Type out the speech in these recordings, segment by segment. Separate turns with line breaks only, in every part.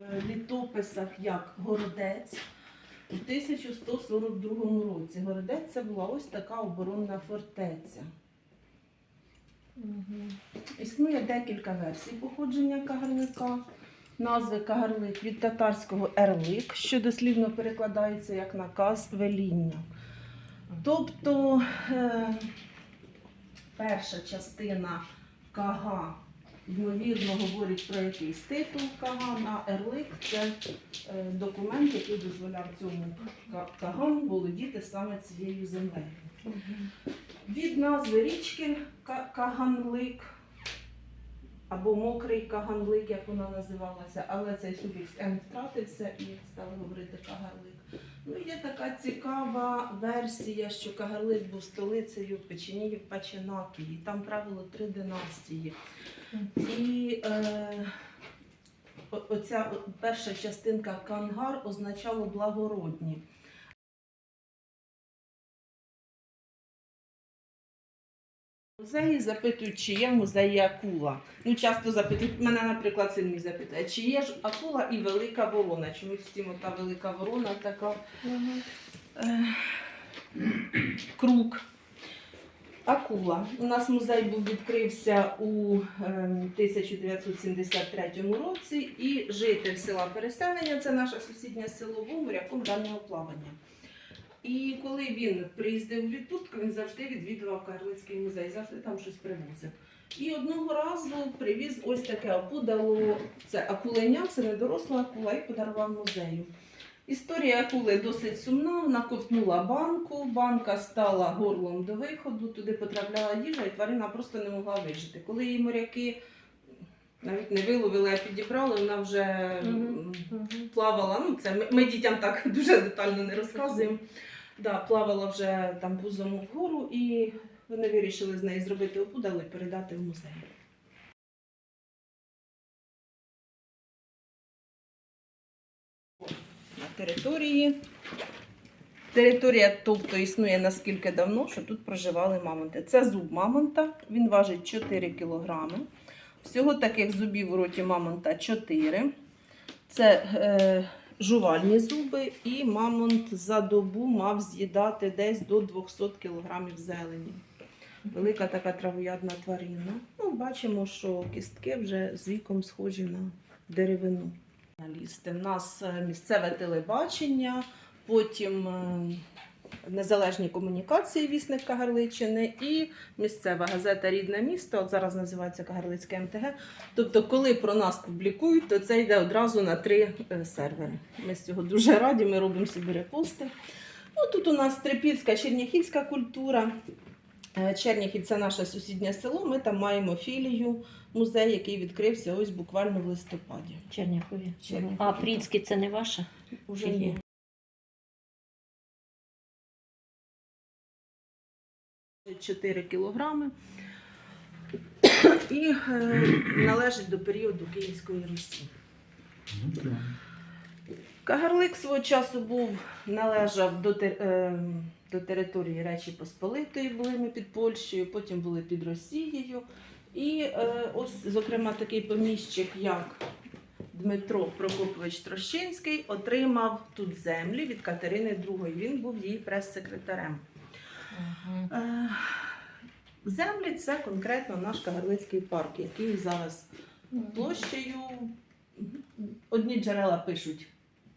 літописах як Городець у 1142 році. Городець це була ось така оборонна фортеця. Існує декілька версій походження кагарлика. Назви кагарлик від татарського ерлик, що дослівно перекладається як наказ веління. Тобто е, перша частина кага, ймовірно, говорить про якийсь титул кага, а ерлик це е, документ, який дозволяв цьому ка- кагану володіти саме цією землею. Від назви річки Каганлик або мокрий Каганлик, як вона називалася, але цей суфікс Н втратився і стали говорити Кагарлик. Ну, є така цікава версія, що Кагарлик був столицею Печенігів Печенакії. Там правило три династії. І е, оця перша частинка Кангар означало благородні. Музеї запитують, чи є в музеї акула. Ну, часто запитують, мене, наприклад, син мій запитує, чи є ж акула і велика ворона. Чомусь всім та велика ворона така е, круг. Акула. У нас музей був відкрився у ем, 1973 році, і житель села Переселення, це наше сусіднє село був моряком дальнього плавання. І коли він приїздив у відпустку, він завжди відвідував Карлицький музей, завжди там щось привозив. І одного разу привіз ось таке опудало, це акуленя, це не доросла акула, і подарував музею. Історія акули досить сумна. Вона ковтнула банку, банка стала горлом до виходу, туди потрапляла їжа, і тварина просто не могла вижити. Коли її моряки навіть не виловили, а підібрали, вона вже плавала. Ну, це ми, ми дітям так дуже детально не розказуємо. Да, плавала вже там пузом вгору, і вони вирішили з неї зробити опудало і передати в музей. Території. Територія, тобто, існує наскільки давно, що тут проживали мамонти. Це зуб мамонта, він важить 4 кілограми. Всього таких зубів у роті мамонта 4. Це е, жувальні зуби, і мамонт за добу мав з'їдати десь до 200 кг зелені. Велика така травоядна тварина. Ну, бачимо, що кістки вже з віком схожі на деревину. У нас е, місцеве телебачення, потім е, незалежні комунікації вісник Кагарличини і місцева газета Рідне місто. От зараз називається Кагарлицьке МТГ. Тобто, коли про нас публікують, то це йде одразу на три е, сервери. Ми з цього дуже раді, ми робимо собі репости. Ну, тут у нас Трипільська, Черняхівська культура. Е, це наше сусіднє село. Ми там маємо філію, музей, який відкрився ось буквально в листопаді.
Черняхові.
Черняхові.
А Прінський це не ваше?
Уже
Філія.
є. Чотири кілограми. І е, належить до періоду Київської Русі. Кагарлик свого часу був належав до, е, до території Речі Посполитої, були ми під Польщею, потім були під Росією. І е, ось, зокрема, такий поміщик, як Дмитро Прокопович Трощинський, отримав тут землі від Катерини II. Він був її прес-секретарем. Е, Землі це конкретно наш Кагарлицький парк, який зараз площею. Одні джерела пишуть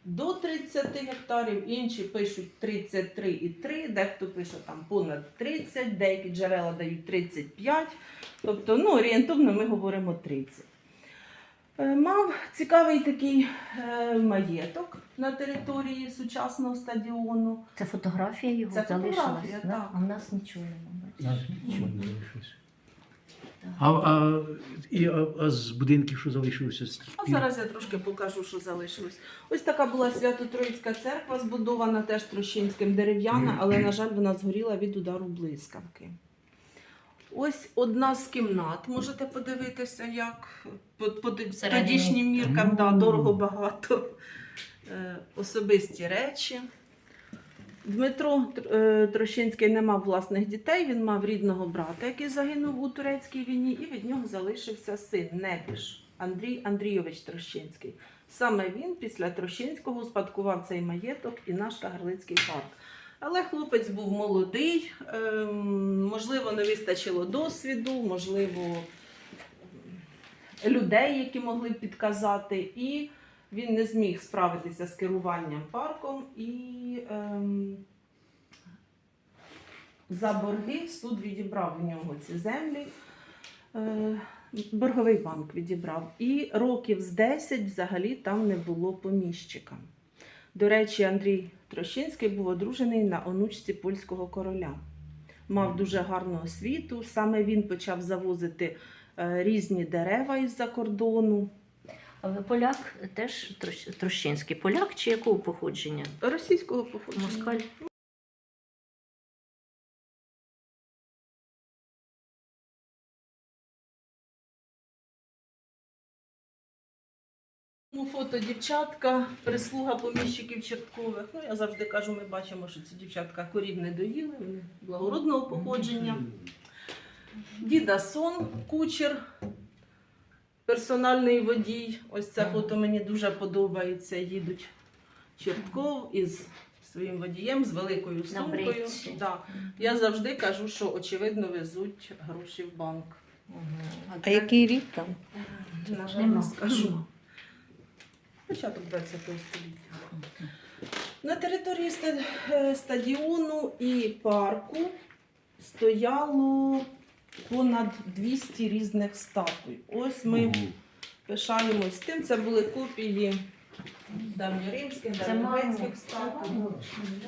до 30 гектарів, інші пишуть 33,3, дехто пише там понад 30, деякі джерела дають 35. Тобто, ну, орієнтовно ми говоримо 30. Е, Мав цікавий такий е, маєток на території сучасного стадіону.
Це фотографія його
Це
залишилась,
фотографія,
да?
так.
а в нас нічого немає.
Нас нічого не залишилося. А, а, і, а, а з будинків, що залишилося?
А зараз я трошки покажу, що залишилось. Ось така була Свято-Троїцька церква, збудована теж Трощинським дерев'яна, але, на жаль, вона згоріла від удару блискавки. Ось одна з кімнат. Можете подивитися, як по, по тодішнім міркам, да, дорого багато. Е, особисті речі. Дмитро е, Трощинський не мав власних дітей, він мав рідного брата, який загинув у турецькій війні, і від нього залишився син Непіш. Андрій Андрійович Трощинський. Саме він після Трощинського успадкував цей маєток і наш Кагарлицький парк. Але хлопець був молодий, ем, можливо, не вистачило досвіду, можливо, людей, які могли б підказати, і він не зміг справитися з керуванням парком і ем, за борги суд відібрав в нього ці землі. Е, борговий банк відібрав. І років з 10 взагалі там не було поміщика. До речі, Андрій Трощинський був одружений на онучці польського короля. Мав дуже гарну освіту. Саме він почав завозити е, різні дерева із-за кордону.
Але поляк теж Трощинський. Поляк чи якого походження?
Російського походження.
Москаль?
Ну, Фото дівчатка, прислуга поміщиків Черткових. Ну, я завжди кажу, ми бачимо, що ці дівчатка корів не доїли, вони благородного походження. Діда Сон, кучер, персональний водій. Ось це фото мені дуже подобається. Їдуть Чертков із своїм водієм, з великою сумкою. Да. Я завжди кажу, що очевидно везуть гроші в банк.
Угу.
рік там? На жаль, не скажу. Початок 20 століття. На території е, стадіону і парку стояло понад 200 різних статуй. Ось ми пишаємось тим. Це були копії давньоримських,
мамо.
статуй.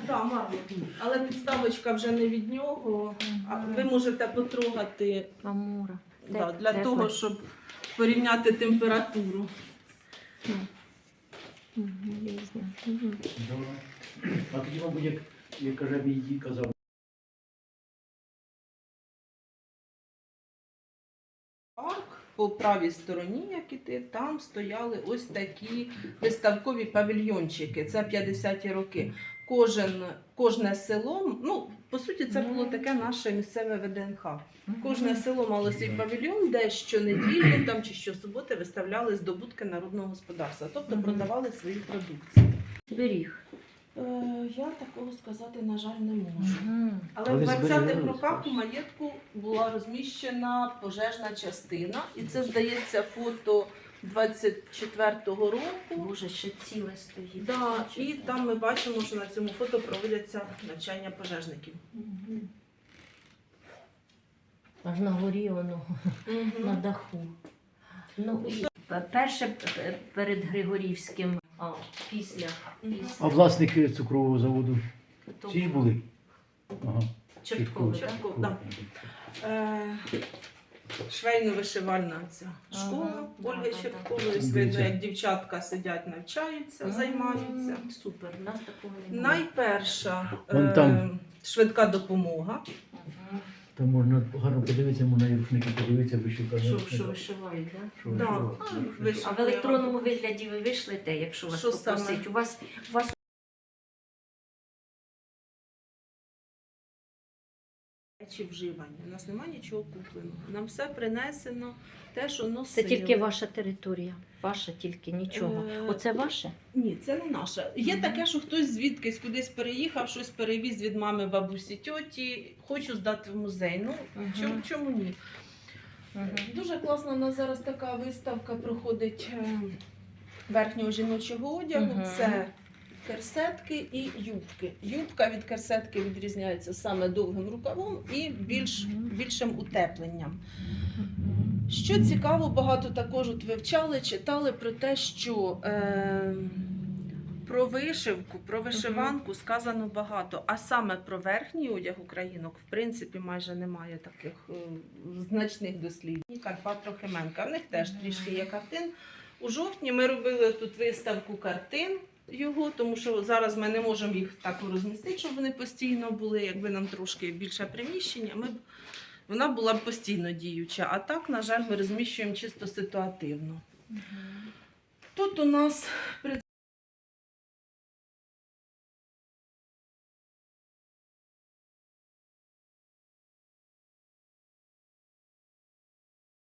Так, мармур. Але підставочка вже не від нього. А ви можете потрогати
Амура.
да, для
тепле.
того, щоб порівняти температуру.
Різне.
А тоді, мабуть, як, як каже мій дід казав,
по правій стороні, як іти, там стояли ось такі виставкові павільйончики. Це 50-ті роки. Кожен, кожне село, ну по суті, це було таке наше місцеве ВДНХ. Кожне село мало свій павільйон, де щонеділі там чи щосуботи виставляли здобутки народного господарства, тобто продавали свою продукцію.
Зберіг.
Е, я такого сказати, на жаль, не можу. Але в
Вони
20-х
зберігали
роках у
щось?
маєтку була розміщена пожежна частина, і це здається фото 24-го року.
Боже, ще ціле стоїть.
Да, і там ми бачимо, що на цьому фото проводяться навчання пожежників.
Мгм. Аж на горі воно, на даху. Ну, і перше п- перед Григорівським, а після.
А власники цукрового заводу
Потім
всі були? Ага.
Так?
Да. Е, Швейно-вишивальна ця школа
Ага,
Ольги
да, да,
Чорткової.
да.
Видно, як дівчатка сидять, навчаються, займаються.
М, Супер, у нас такого не.
Найперша
Вон
е, швидка допомога.
Мгм.
Там можна гарно подивитися, можна і рушники подивитися, вишивка.
Що, що вишивають, так?
Що
Да.
вишивають.
А,
в електронному вигляді ви вийшли те, якщо вас
Що саме?
попросить. У вас, у вас
Речі вживані. У нас немає нічого купленого. Нам все принесено, те, що
це тільки ваша територія. Ваша тільки нічого.
Е,
Оце ваше?
Ні, це не наше. Є
Мгм.
таке, що хтось звідкись кудись переїхав, щось перевіз від мами, бабусі, тьоті. Хочу здати в музей. Ну,
Мгм.
чому, чому ні? Дуже класно, у нас зараз така виставка проходить е, верхнього жіночого одягу.
Мгм.
Це керсетки і юбки. Юбка від керсетки відрізняється саме довгим рукавом і більш, більшим утепленням. Що цікаво, багато також от вивчали, читали про те, що е, про вишивку, про вишиванку сказано багато, а саме про верхній одяг українок, в принципі, майже немає таких е, значних досліджень. Карпат Трохименка. В них теж трішки є картин. У жовтні ми робили тут виставку картин його, тому що зараз ми не можемо їх так розмістити, щоб вони постійно були. Якби нам трошки більше приміщення, ми б вона була б постійно діюча. А так, на жаль, ми розміщуємо чисто ситуативно.
Угу.
Тут у нас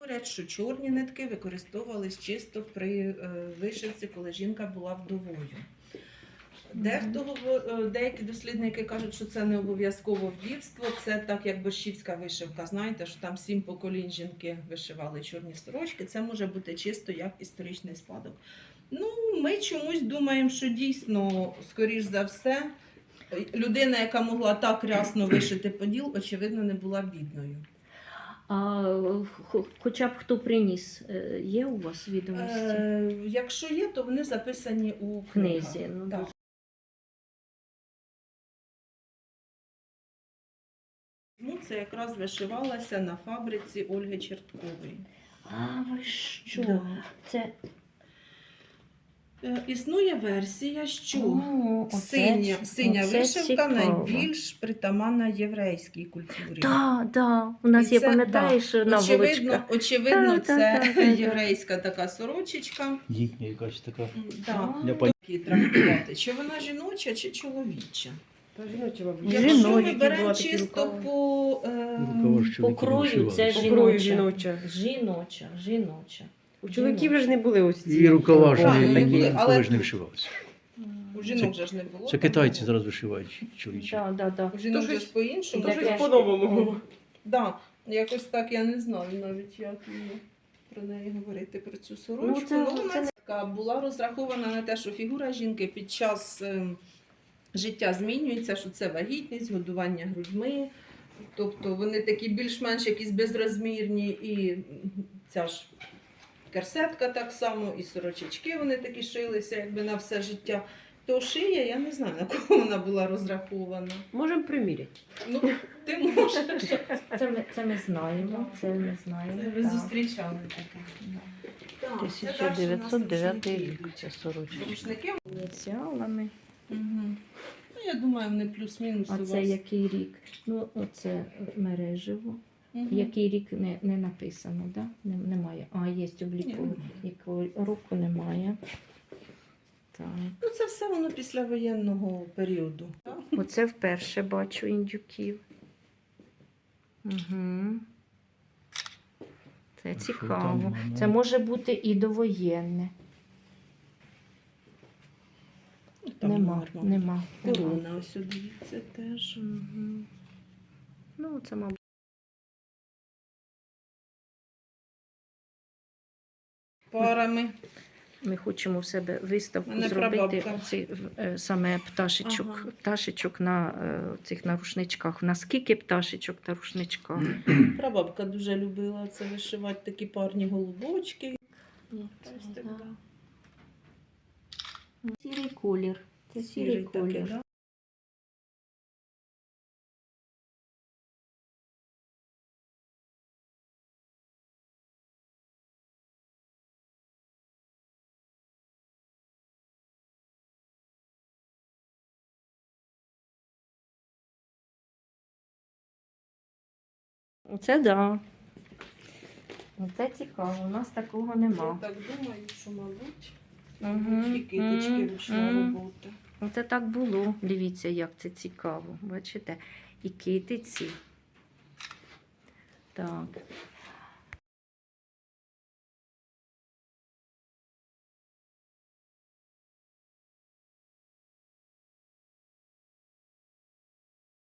Говорять, що чорні нитки використовувались чисто при е, вишивці, коли жінка була вдовою. Дехто е, деякі дослідники кажуть, що це не обов'язково вдівство, це так як борщівська вишивка. Знаєте, що там сім поколінь жінки вишивали чорні сорочки. Це може бути чисто як історичний спадок. Ну, ми чомусь думаємо, що дійсно, скоріш за все, людина, яка могла так рясно вишити поділ, очевидно, не була бідною.
А хоча б хто приніс, е, є у вас відомості?
Е, якщо є, то вони записані у
книзі. Ну,
Так. Ну, це якраз вишивалося на фабриці Ольги Черткової.
А ви що?
Да.
Це
Існує версія, що
О, оце
синя, синя
оце
вишивка
цікаво.
найбільш притаманна єврейській культурі.
Так, да. У нас
І
є,
це,
пам'ятаєш, наволочка.
Очевидно, очевидно
Та, та,
це
та, та, та.
єврейська така сорочечка.
Їхня якась така.
Да.
Для.
Трактувати, чи вона жіноча, чи чоловіча.
Та жіночі, мабуть.
Якщо ми беремо чисто по, е,
По крою це. Жіноча.
жіноча.
Жіноча, жіноча.
У чоловіків же ж не були ось ці.
І рукава ж не,
вони були, але
ж не вишивалися.
у жінок же ж не було.
Це китайці зараз вишивають чоловічі.
Да, да, да.
У жінок же ж по-іншому.
То щось по-новому було.
Да, якось так я не знаю навіть, як її про неї говорити про цю сорочку.
Ну, це-
Ну, вона
це-
така була розрахована на те, що фігура жінки під час ем, життя змінюється, що це вагітність, годування грудьми. Тобто вони такі більш-менш якісь безрозмірні, і м, ця ж керсетка так само, і сорочечки вони такі шилися, якби на все життя. То шия, я не знаю, на кого вона була розрахована.
Можемо приміряти.
Ну, ти можеш.
Це ми, це ми знаємо. Це ми знаємо.
Це ви
так.
зустрічали таке. Так, це далі у нас
1909
рушники.
рік ця сорочка.
Рушники.
Ініціалами.
Угу. Ну, я думаю, вони плюс-мінус
А
у
це який рік? Ну, оце мережево. Який рік не, не написано, да? Не, немає. А, є. Якого року немає. Так.
Ну, це все воно після воєнного періоду.
Оце вперше бачу індюків. Угу. Це цікаво. Це може бути і довоєнне.
Там
нема, нема.
Корона, ось дивіться теж.
Мгм. Ну, це, мабуть.
Парами.
Ми хочемо в себе виставку
Мене
зробити
прабабка.
ці, е, саме пташечок,
Ага.
пташечок на е, цих на рушничках. Наскільки пташечок на рушничках?
Прабабка дуже любила це вишивати такі парні голубочки. Ну, ось так, да.
Сірий колір. Це сірий,
Сірий такий,
колір.
да?
Оце да. Оце цікаво, у нас такого
Я так думаю, що, мабуть,
угу.
і китички
мгм,
ручна робота.
Оце так було. Дивіться, як це цікаво. Бачите? І китиці. Так.